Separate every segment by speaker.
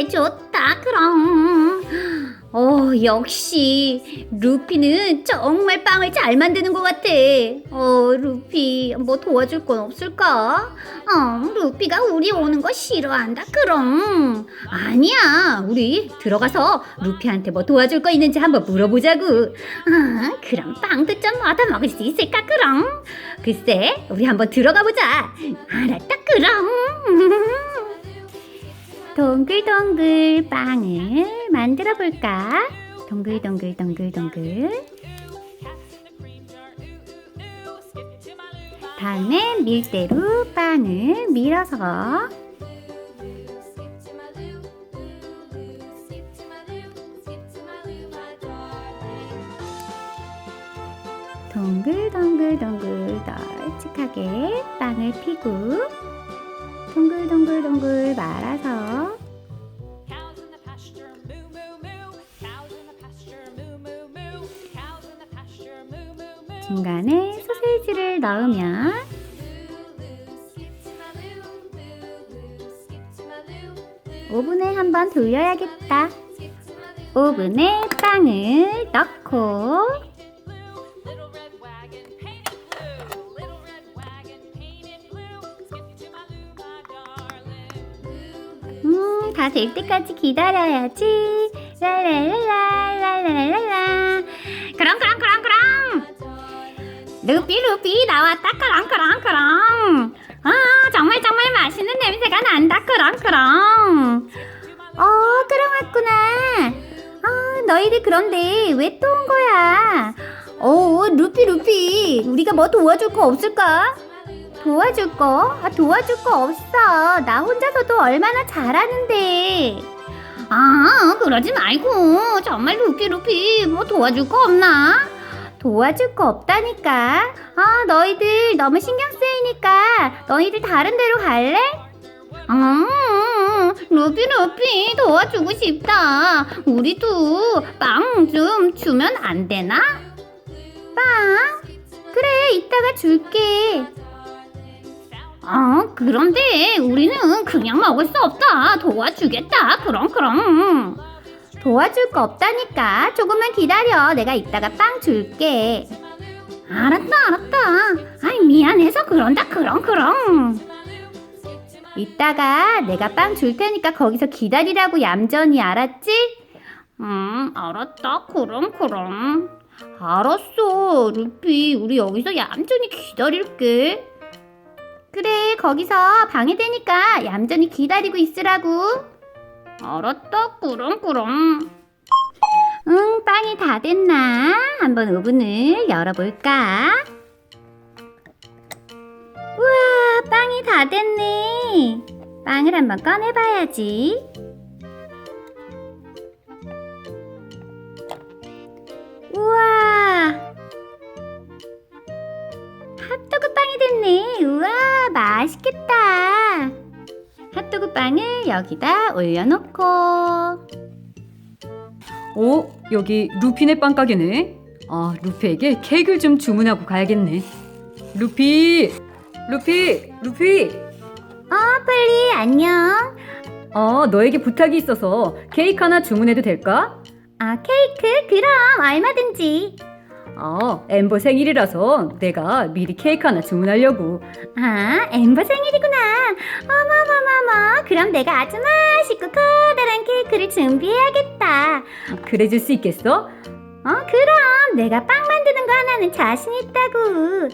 Speaker 1: 그래 좋다 그럼. 어 역시 루피는 정말 빵을 잘 만드는 것 같아. 어 루피 뭐 도와줄 건 없을까? 어 루피가 우리 오는 거 싫어한다 그럼. 아니야 우리 들어가서 루피한테 뭐 도와줄 거 있는지 한번 물어보자고 아 그럼 빵도 좀 얻어 먹을 수 있을까 그럼? 글쎄 우리 한번 들어가 보자. 알았다 그럼 동글동글 빵을 만들어 볼까? 동글동글 동글동글 다음에 밀대로 빵을 밀어서 동글동글동글 널찍하게 빵을 피고 동글동글동글 말아서 중간에 소세지를 넣으면 오븐에 한번 돌려야겠다. 오븐에 빵을 넣고. 음, 다 될 때까지 기다려야지. 랄랄랄랄랄랄랄라. 그럼 그럼 그럼 그럼. 루피 루피 나왔다. 그럼. 아 정말 정말 맛있는 냄새가 난다. 그럼. 어 그럼 왔구나. 아 너희들 그런데 왜 또 온 거야? 어 루피 루피 우리가 뭐 도와줄 거 없을까? 도와줄 거? 아, 도와줄 거 없어. 나 혼자서도 얼마나 잘하는데. 아, 그러지 말고. 정말 루피, 루피, 뭐 도와줄 거 없나? 도와줄 거 없다니까. 아, 너희들 너무 신경 쓰이니까 너희들 다른 데로 갈래? 아, 루피, 루피, 도와주고 싶다. 우리도 빵 좀 주면 안 되나? 빵? 그래, 이따가 줄게. 어, 그런데 우리는 그냥 먹을 수 없다. 도와주겠다. 그럼, 그럼. 도와줄 거 없다니까. 조금만 기다려. 내가 이따가 빵 줄게. 알았다, 알았다. 아이, 미안해서 그런다. 그럼, 그럼. 이따가 내가 빵 줄 테니까 거기서 기다리라고 얌전히 알았지? 음, 알았다. 그럼, 그럼. 알았어. 루피, 우리 여기서 얌전히 기다릴게. 그래, 거기서 방해되니까 얌전히 기다리고 있으라고. 알았다, 그럼. 응, 빵이 다 됐나? 한번 오븐을 열어볼까? 우와, 빵이 다 됐네. 빵을 한번 꺼내봐야지. 우와, 핫도그 빵이 됐네. 우와, 맛있겠다. 핫도그 빵을 여기다 올려놓고.
Speaker 2: 어? 여기 루피네 빵 가게네. 아, 루피에게 케이크를 좀 주문하고 가야겠네. 루피! 루피! 루피!
Speaker 1: 어, 폴리, 안녕.
Speaker 2: 어, 너에게 부탁이 있어서 케이크 하나 주문해도 될까?
Speaker 1: 아, 케이크? 그럼, 얼마든지.
Speaker 2: 어, 엠버 생일이라서 내가 미리 케이크 하나 주문하려고.
Speaker 1: 아, 엠버 생일이구나. 어머머머머. 그럼 내가 아주 맛있고 커다란 케이크를 준비해야겠다.
Speaker 2: 그래 줄 수 있겠어?
Speaker 1: 어, 그럼. 내가 빵 만드는 거 하나는 자신 있다고.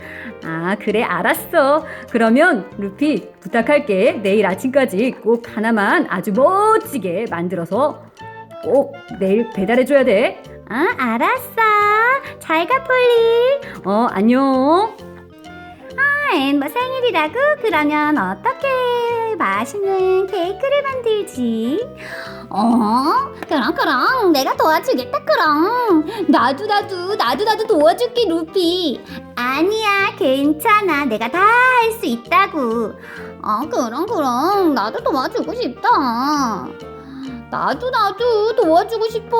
Speaker 2: 아, 그래, 알았어. 그러면 루피 부탁할게. 내일 아침까지 꼭 하나만 아주 멋지게 만들어서 꼭 내일 배달해 줘야 돼.
Speaker 1: 어, 알았어. 잘 가, 폴리.
Speaker 2: 어, 안녕.
Speaker 1: 아, 엠버 생일이라고? 그러면 어떻게 맛있는 케이크를 만들지? 어? 그럼 그럼 내가 도와주겠다 그럼 나도 나도 나도 나도 도와줄게 루피 아니야 괜찮아 내가 다 할 수 있다고 어 그럼 그럼 나도 도와주고 싶다 나도 나도 도와주고 싶어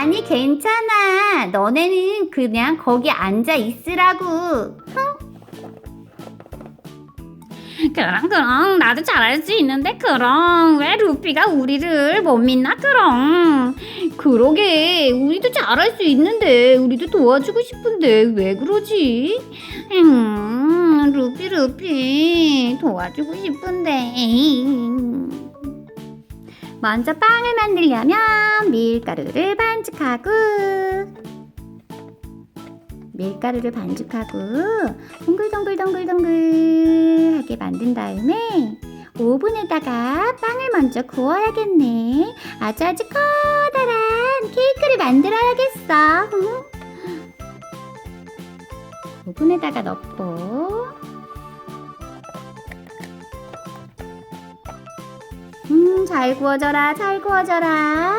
Speaker 1: 아니 괜찮아. 너네는 그냥 거기 앉아 있으라고. 그럼 그럼. 나도 잘할 수 있는데 그럼. 왜 루피가 우리를 못 믿나 그럼? 그러게. 우리도 잘할 수 있는데 우리도 도와주고 싶은데 왜 그러지? 음 루피 루피. 도와주고 싶은데 먼저 빵을 만들려면 밀가루를 반죽하고 밀가루를 반죽하고 동글동글동글동글하게 만든 다음에 오븐에다가 빵을 먼저 구워야겠네. 아주 아주 커다란 케이크를 만들어야겠어. 오븐에다가 넣고 잘 구워져라, 잘 구워져라.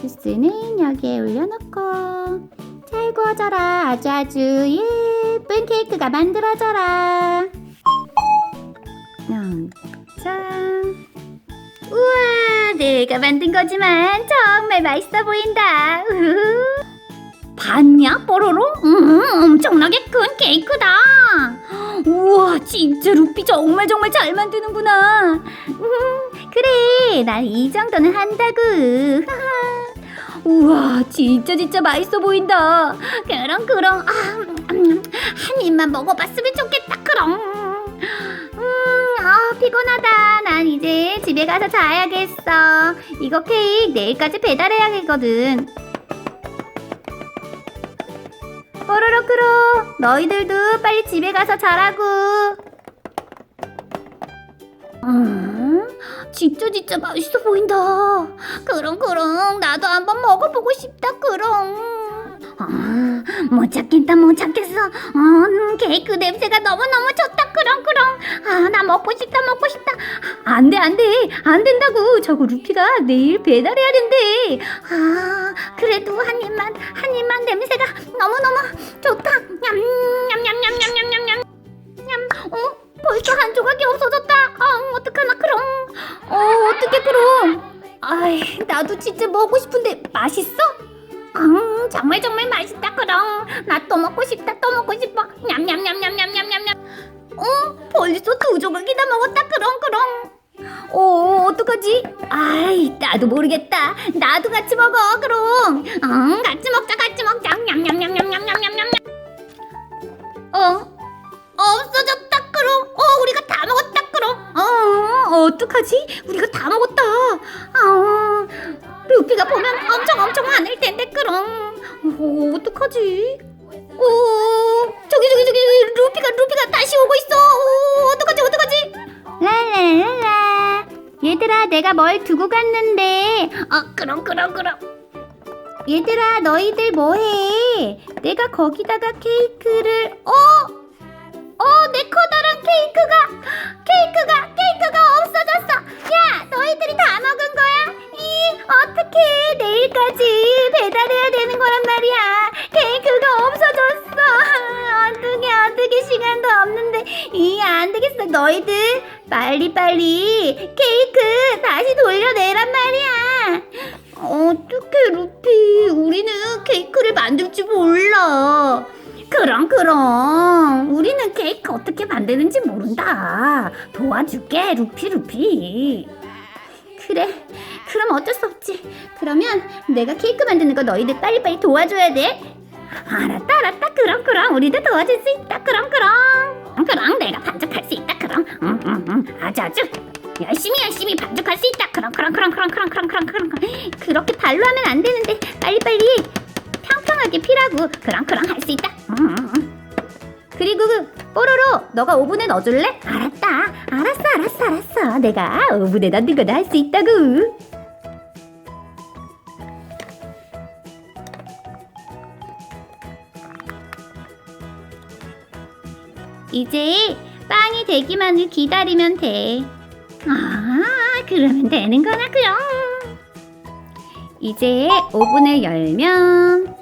Speaker 1: 주스는 여기에 올려놓고 잘 구워져라 아주 아주 예쁜 케이크가 만들어져라 음, 짠 우와 내가 만든 거지만 정말 맛있어 보인다 우후. 봤냐 뽀로로? 음, 엄청나게 큰 케이크다 우와 진짜 루피 정말 정말 잘 만드는구나. 음, 그래 난이 정도는 한다고 우와 진짜 진짜 맛있어 보인다. 그럼 그럼 아, 음, 한 입만 먹어봤으면 좋겠다 그럼. 음 아 피곤하다. 난 이제 집에 가서 자야겠어. 이거 케이크 내일까지 배달해야겠거든 뽀로로크로 너희들도 빨리 집에 가서 자라고 음, 진짜 진짜 맛있어 보인다. 그럼 그럼 나도 한번 먹어보고 싶다. 그럼. 아, 못 찾겠다 못 찾겠어. 어, 음, 케이크 냄새가 너무 너무 좋다. 그럼 그럼. 아, 나 먹고 싶다 먹고 싶다. 안돼 안돼 안 된다고. 저거 루피가 내일 배달해야 된대. 아, 그래도 한 입만 한 입만 냄새가 너무 너무 좋다. 냠냠냠냠냠냠냠. 냠. 어? 벌써 한 조각이 없어졌다. 아, 어떡하나 그럼. 어, 어떡해 그럼. 아이, 나도 진짜 먹고 싶은데 맛있어? 음, 정말 정말 맛있다 그럼. 나 또 먹고 싶다. 또 먹고 싶어. 냠냠냠냠냠냠냠냠. 어, 벌써 두 조각이나 먹었다. 그럼 그럼. 어, 어떡하지? 아이, 나도 모르겠다. 나도 같이 먹어. 그럼. 응, 같이 먹자. 같이 먹자. 냠냠냠냠냠냠냠냠. 어? 없어졌다 그럼 어 우리가 다 먹었다 그럼 어 어떡하지 우리가 다 먹었다 아 루피가 보면 엄청 엄청 화낼 텐데 그럼. 어 어떡하지? 어 저기 저기 저기 루피가 루피가 다시 오고 있어. 어 어떡하지 어떡하지? 랄랄랄라. 얘들아 내가 뭘 두고 갔는데? 어 그럼 그럼 그럼. 얘들아 너희들 뭐해? 내가 거기다가 케이크를 어? 어, 내 커다란 케이크가, 케이크가 내일까지 배달해야 되는 거란 말이야. 케이크가 없어졌어. 어떡해, 어떡해. 시간도 없는데. 이, 안 되겠어. 너희들, 빨리빨리 케이크 다시 돌려내란 말이야. 어떡해, 루피. 우리는 케이크를 만들 줄 몰라. 그럼 그럼 우리는 케이크 어떻게 만드는지 모른다 도와줄게 루피 루피 그래 그럼 어쩔 수 없지. 그러면 내가 케이크 만드는 거 너희들 빨리빨리 도와줘야 돼. 알았다, 알았다. 그럼, 그럼. 우리도 도와줄 수 있다. 그럼, 그럼. 그럼 내가 반죽할 수 있다. 그럼. 응, 응, 응. 아주, 아주. 열심히, 열심히 반죽할 수 있다. 그럼, 그럼, 그럼, 그럼, 그럼, 그럼, 그럼, 그럼. 그렇게 발로 하면 안 되는데. 빨리빨리. 평평하게 피라고. 그럼, 그럼 할 수 있다. 응, 응. 그리고 그 뽀로로 너가 오븐에 넣어줄래? 알았다 알았어 알았어 알았어 내가 오븐에 넣는 거다 할수 있다고 이제 빵이 되기만을 기다리면 돼. 아, 그러면 되는구나, 그럼. 이제 오븐을 열면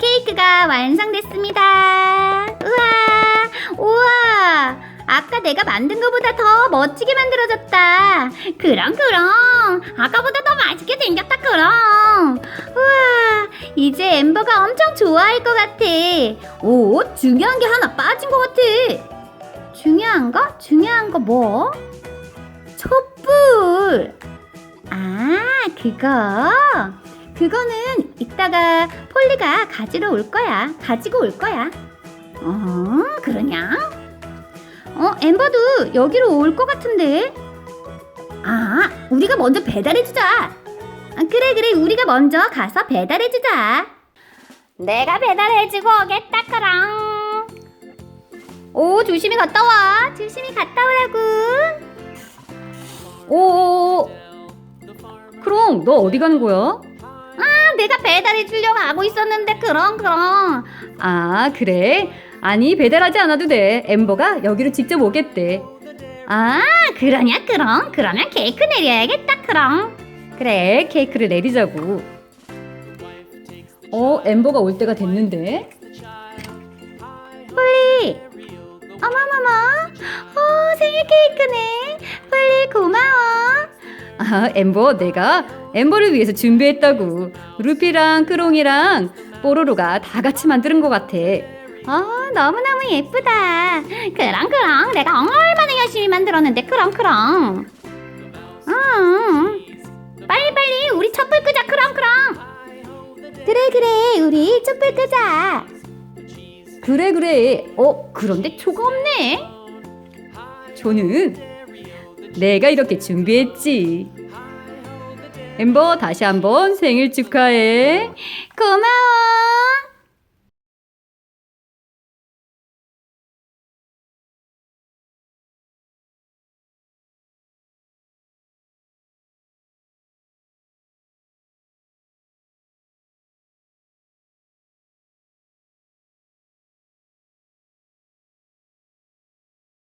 Speaker 1: 케이크가 완성됐습니다. 우와, 우와. 아까 내가 만든 것보다 더 멋지게 만들어졌다. 그럼, 그럼. 아까보다 더 맛있게 생겼다, 그럼. 우와, 이제 엠버가 엄청 좋아할 것 같아. 오, 중요한 게 하나 빠진 것 같아. 중요한 거? 중요한 거 뭐? 촛불. 아, 그거. 그거는 이따가 폴리가 가지러 올 거야. 가지고 올 거야. 어, 그러냐? 어, 엠버도 여기로 올 것 같은데. 아, 우리가 먼저 배달해주자. 아, 그래, 그래. 우리가 먼저 가서 배달해주자. 내가 배달해주고 오겠다, 그랑. 오, 조심히 갔다 와. 조심히 갔다 오라고.
Speaker 2: 오, 그럼 너 어디 가는 거야?
Speaker 1: 아, 내가 배달해주려고 하고 있었는데, 그럼, 그럼.
Speaker 2: 아, 그래? 아니, 배달하지 않아도 돼. 엠버가 여기로 직접 오겠대.
Speaker 1: 아, 그러냐, 그럼. 그러면 케이크 내려야겠다, 그럼.
Speaker 2: 그래, 케이크를 내리자고. 어, 엠버가 올 때가 됐는데.
Speaker 1: 폴리. 어머머머. 어, 생일 케이크네. 폴리, 고마워.
Speaker 2: 아, 엠버, 내가 엠버를 위해서 준비했다고. 루피랑 크롱이랑 뽀로로가 다 같이 만드는 것 같아.
Speaker 1: 어, 너무너무 예쁘다. 그럼, 그럼. 내가 얼마나 열심히 만들었는데, 그럼, 그럼. 응. 빨리빨리, 우리 촛불 끄자, 그럼, 그럼. 그래, 그래. 우리 촛불 끄자.
Speaker 2: 그래, 그래. 어, 그런데 초가 없네. 초는 내가 이렇게 준비했지. 엠버, 다시 한번 생일 축하해.
Speaker 1: 고마워.